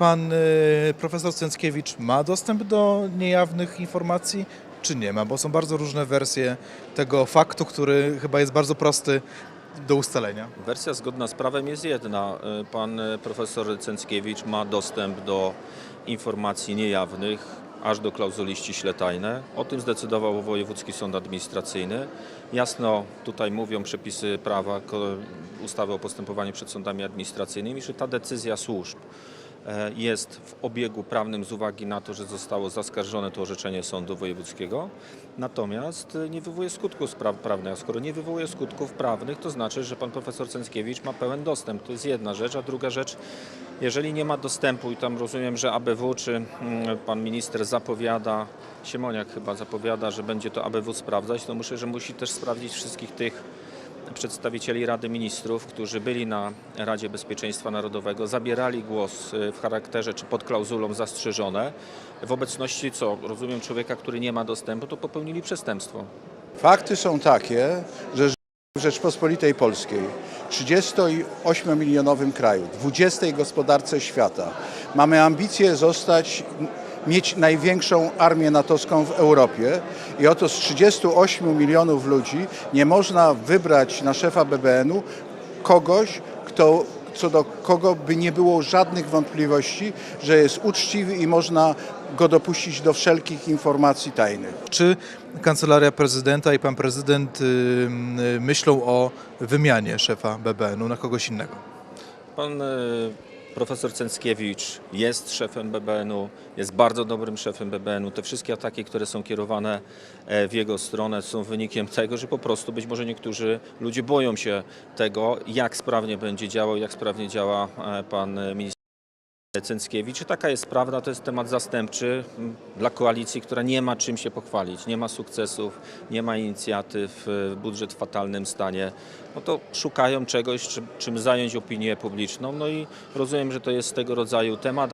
pan y, profesor Cęckiewicz ma dostęp do niejawnych informacji, czy nie ma? Bo są bardzo różne wersje tego faktu, który chyba jest bardzo prosty do ustalenia. Wersja zgodna z prawem jest jedna. Y, Pan y, profesor Cęckiewicz ma dostęp do informacji niejawnych, aż do klauzuli ściśle tajne. O tym zdecydował Wojewódzki Sąd Administracyjny. Jasno tutaj mówią przepisy prawa, ustawy o postępowaniu przed sądami administracyjnymi, że ta decyzja służb jest w obiegu prawnym z uwagi na to, że zostało zaskarżone to orzeczenie Sądu Wojewódzkiego, natomiast e, nie wywołuje skutków spraw prawnych. A skoro nie wywołuje skutków prawnych, to znaczy, że pan profesor Cęckiewicz ma pełen dostęp. To jest jedna rzecz, a druga rzecz, jeżeli nie ma dostępu i tam rozumiem, że ABW czy mm, pan minister zapowiada, Siemoniak chyba zapowiada, że będzie to ABW sprawdzać, to muszę, że musi też sprawdzić wszystkich tych przedstawicieli Rady Ministrów, którzy byli na Radzie Bezpieczeństwa Narodowego, zabierali głos y, w charakterze czy pod klauzulą zastrzeżone. W obecności, co rozumiem, człowieka, który nie ma dostępu, to popełnili przestępstwo. Fakty są takie, że w Rzeczpospolitej Polskiej, 38-milionowym kraju, 20 gospodarce świata, mamy ambicje zostać, mieć największą armię natowską w Europie i oto z 38 milionów ludzi nie można wybrać na szefa BBN-u kogoś, kto, co do kogo by nie było żadnych wątpliwości, że jest uczciwy i można go dopuścić do wszelkich informacji tajnych. Czy kancelaria prezydenta i pan prezydent y, y, myślą o wymianie szefa BBN-u na kogoś innego? Pan y, profesor Cęckiewicz jest szefem BBN-u, jest bardzo dobrym szefem BBN-u. Te wszystkie ataki, które są kierowane e, w jego stronę są wynikiem tego, że po prostu być może niektórzy ludzie boją się tego, jak sprawnie będzie działał, jak sprawnie działa e, pan minister. Cęckiewicz. Taka jest prawda, to jest temat zastępczy m, dla koalicji, która nie ma czym się pochwalić, nie ma sukcesów, nie ma inicjatyw, y, budżet w fatalnym stanie. No to szukają czegoś, czym zająć opinię publiczną. No i rozumiem, że to jest tego rodzaju temat.